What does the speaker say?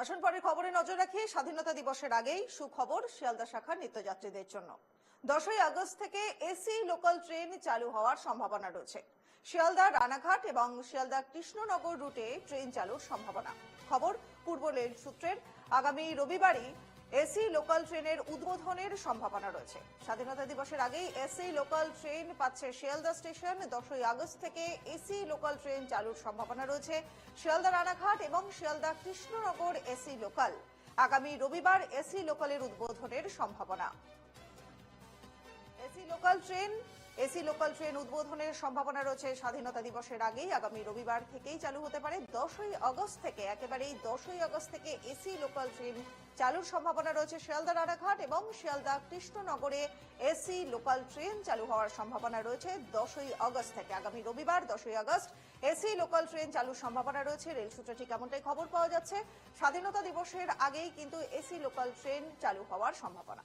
আসুন পরের খবরে নজর রাখি। স্বাধীনতা দিবসের আগেই সুখবর শিয়ালদা শাখার নিত্যযাত্রীদের জন্য। দশই আগস্ট থেকে এসি লোকাল ট্রেন চালু হওয়ার সম্ভাবনা রয়েছে। শিয়ালদা রানাঘাট এবং শিয়ালদা কৃষ্ণনগর রুটে ট্রেন চালুর সম্ভাবনা। খবর পূর্ব রেল সূত্রের। আগামী রবিবারই এসি লোকাল ট্রেনের উদ্বোধনের সম্ভাবনা রয়েছে। স্বাধীনতা দিবসের আগেই এসি লোকাল ট্রেন পাচ্ছে শিয়ালদা স্টেশন। দশই আগস্ট থেকে এসি লোকাল ট্রেন চালুর সম্ভাবনা রয়েছে। শিয়ালদা রানাঘাট এবং শিয়ালদা কৃষ্ণনগর এসি লোকাল। আগামী রবিবার এসি লোকালের উদ্বোধনের সম্ভাবনা। AC local train AC local train উদ্বোধনের সম্ভাবনা রয়েছে। স্বাধীনতা দিবসের আগেই আগামী রবিবার থেকেই চালু হতে পারে। দশই আগস্ট থেকে, একেবারেই দশই আগস্ট থেকে এসি লোকাল ট্রেন চালুর সম্ভাবনা রয়েছে শিয়ালদা রানাঘাট এবং শিয়ালদা কৃষ্ণনগরে এসি লোকাল ট্রেন চালু হওয়ার সম্ভাবনা রয়েছে। দশই আগস্ট থেকে, আগামী রবিবার দশই আগস্ট এসি লোকাল ট্রেন চালুর সম্ভাবনা রয়েছে। রেল সূত্রে ঠিক এমনটাই খবর পাওয়া যাচ্ছে, স্বাধীনতা দিবসের আগেই কিন্তু এসি লোকাল ট্রেন চালু হওয়ার সম্ভাবনা।